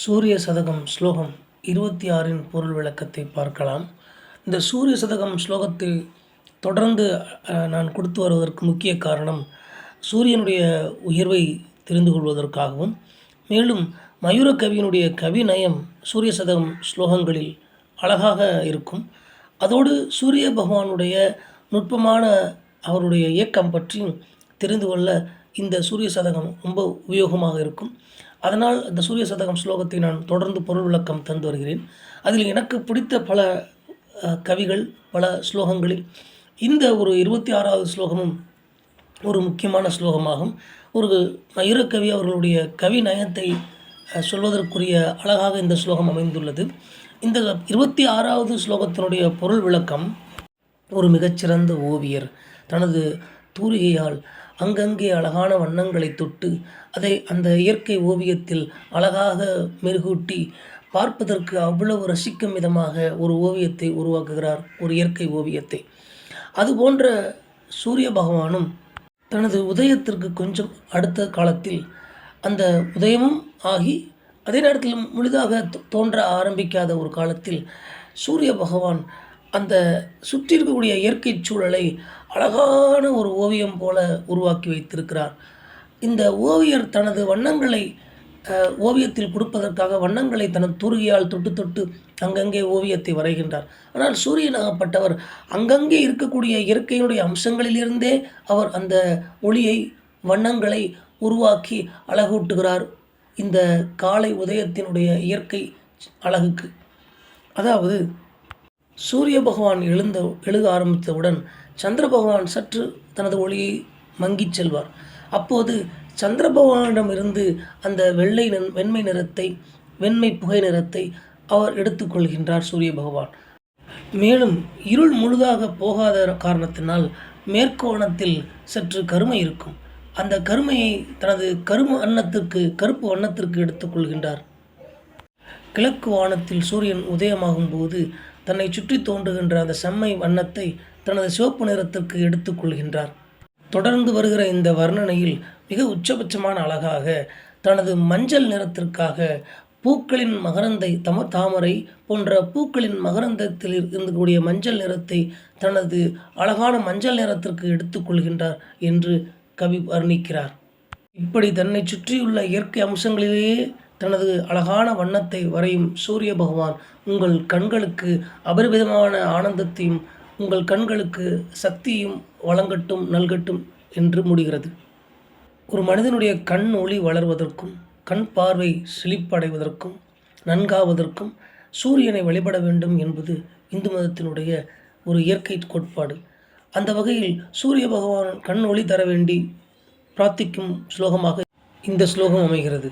சூரிய சதகம் ஸ்லோகம் இருபத்தி ஆறின் பொருள் விளக்கத்தை பார்க்கலாம். இந்த சூரிய சதகம் ஸ்லோகத்தை தொடர்ந்து நான் கொடுத்து வருவதற்கு முக்கிய காரணம் சூரியனுடைய உயர்வை தெரிந்து கொள்வதற்காகவும் மேலும் மயூர கவியினுடைய கவிநயம் சூரிய சதகம் ஸ்லோகங்களில் அழகாக இருக்கும். அதோடு சூரிய பகவானுடைய நுட்பமான அவருடைய இயக்கம் பற்றி தெரிந்து கொள்ள இந்த சூரிய சதகம் ரொம்ப உபயோகமாக இருக்கும். அதனால் இந்த சூரிய சதகம் ஸ்லோகத்தை நான் தொடர்ந்து பொருள் விளக்கம் தந்து வருகிறேன். அதில் எனக்கு பிடித்த பல கவிகள் பல ஸ்லோகங்களில் இந்த ஒரு இருபத்தி ஆறாவது ஸ்லோகமும் ஒரு முக்கியமான ஸ்லோகமாகும். ஒரு மயூரக்கவி அவர்களுடைய கவி நயத்தை சொல்வதற்குரிய அழகாக இந்த ஸ்லோகம் அமைந்துள்ளது. இந்த இருபத்தி ஆறாவது ஸ்லோகத்தினுடைய பொருள் விளக்கம் ஒரு மிகச்சிறந்த ஓவியர். தனது தூரிகையால் அங்கங்கே அழகான வண்ணங்களை தொட்டு அதை அந்த இயற்கை ஓவியத்தில் அழகாக மெருகூட்டி பார்ப்பதற்கு அவ்வளவு ரசிக்கும் விதமாக ஒரு ஓவியத்தை உருவாக்குகிறார் ஒரு இயற்கை ஓவியத்தை. அதுபோன்ற சூரிய பகவானும் தனது உதயத்திற்கு கொஞ்சம் அடுத்த காலத்தில் அந்த உதயமும் ஆகி அதே நேரத்தில் முழுதாக தோ- தோன்ற ஆரம்பிக்காத ஒரு காலத்தில் சூரிய பகவான் அந்த சுற்றி இருக்கக்கூடிய இயற்கை சூழலை அழகான ஒரு ஓவியம் போல உருவாக்கி வைத்திருக்கிறார். இந்த ஓவியர் தனது வண்ணங்களை ஓவியத்தில் கொடுப்பதற்காக வண்ணங்களை தனது தூரிகையால் தொட்டு தொட்டு அங்கங்கே ஓவியத்தை வரைகின்றார். ஆனால் சூரியனாகப்பட்டவர் அங்கங்கே இருக்கக்கூடிய இயற்கையினுடைய அம்சங்களிலிருந்தே அவர் அந்த ஒளியை வண்ணங்களை உருவாக்கி அழகூட்டுகிறார் இந்த காலை உதயத்தினுடைய இயற்கை அழகுக்கு. அதாவது சூரிய பகவான் எழுந்த எழுத ஆரம்பித்தவுடன் சந்திர பகவான் சற்று தனது ஒளியை மங்கிச் செல்வார். அப்போது சந்திர பகவானிடமிருந்து அந்த வெள்ளை வெண்மை நிறத்தை வெண்மை புகை நிறத்தை அவர் எடுத்துக்கொள்கின்றார் சூரிய பகவான். மேலும் இருள் முழுதாக போகாத காரணத்தினால் மேற்கோணத்தில் சற்று கருமை இருக்கும். அந்த கருமையை தனது கரும அன்னத்திற்கு கருப்பு வண்ணத்திற்கு எடுத்துக்கொள்கின்றார் கிழக்கு வானத்தில் சூரியன் உதயமாகும் போது தன்னை சுற்றி தோன்றுகின்ற அந்த செம்மை வண்ணத்தை தனது சிவப்பு நிறத்திற்கு எடுத்துக்கொள்கின்றார் தொடர்ந்து வருகிற இந்த வர்ணனையில் மிக உச்சபட்சமான அழகாக தனது மஞ்சள் நிறத்திற்காக பூக்களின் மகரந்தை தம தாமரை போன்ற பூக்களின் மகரந்தத்தில் இருக்கக்கூடிய மஞ்சள் நிறத்தை தனது அழகான மஞ்சள் நிறத்திற்கு எடுத்துக்கொள்கின்றார் என்று கவி வர்ணிக்கிறார். இப்படி தன்னை சுற்றியுள்ள இயற்கை அம்சங்களிலேயே தனது அழகான வண்ணத்தை வரையும் சூரிய பகவான் உங்கள் கண்களுக்கு அபரிவிதமான ஆனந்தத்தையும் உங்கள் கண்களுக்கு சக்தியும் வழங்கட்டும் நல்கட்டும் என்று முடிகிறது. ஒரு மனிதனுடைய கண் ஒளி வளர்வதற்கும் கண் பார்வை செழிப்படைவதற்கும் நன்காவதற்கும் சூரியனை வழிபட வேண்டும் என்பது இந்து மதத்தினுடைய ஒரு இயற்கை கோட்பாடு. அந்த வகையில் சூரிய பகவான் கண் ஒளி தர வேண்டி பிரார்த்திக்கும் ஸ்லோகமாக இந்த ஸ்லோகம் அமைகிறது.